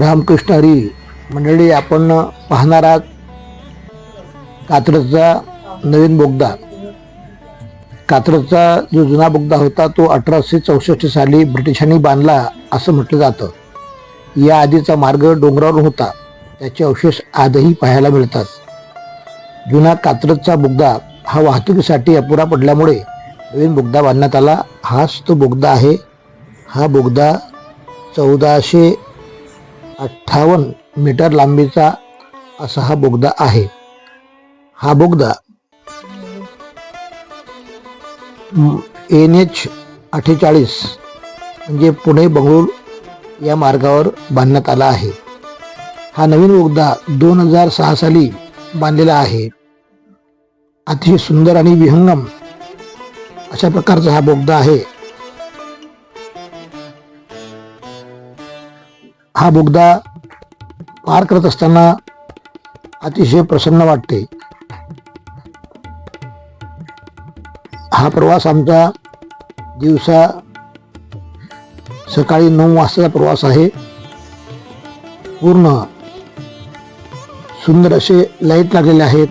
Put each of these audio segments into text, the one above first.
रामकृष्ण हरी मंडळी आपण पाहणार आहात कात्रजचा नवीन बोगदा. कात्रजचा जो जुना बोगदा होता तो अठराशे चौसष्ट साली ब्रिटिशांनी बांधला असं म्हटलं जातं. या आधीचा मार्ग डोंगरावर होता. त्याचे अवशेष आजही पाहायला मिळतात. जुना कात्रजचा बोगदा हा वाहतुकीसाठी अपुरा पडल्यामुळे नवीन बोगदा बांधण्यात आला. हाच तो बोगदा आहे. हा बोगदा चौदाशे अठ्ठावन्न मीटर लांबीचा असा हा बोगदा आहे. हा बोगदा एन एच अठ्ठेचाळीस म्हणजे पुणे बंगळूर या मार्गावर बांधण्यात आला आहे. हा नवीन बोगदा दोन हजार सहा साली बांधलेला आहे. अतिशय सुंदर आणि विहंगम अशा प्रकारचा हा बोगदा आहे. हा बोगदा पार करत असताना अतिशय प्रसन्न वाटते. हा प्रवास आमचा दिवसा सकाळी नऊ वाजताचा प्रवास आहे. पूर्ण सुंदर असे लाइट लागलेले आहेत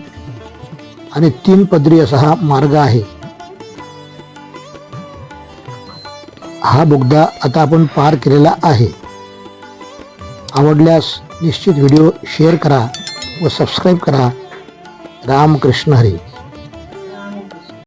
आणि तीन पदरी असा हा मार्ग आहे. हा बोगदा आता आपण पार केलेला आहे. आवडल्यास निश्चित व्हिडिओ शेअर करा व सबस्क्राईब करा. रामकृष्ण हरी.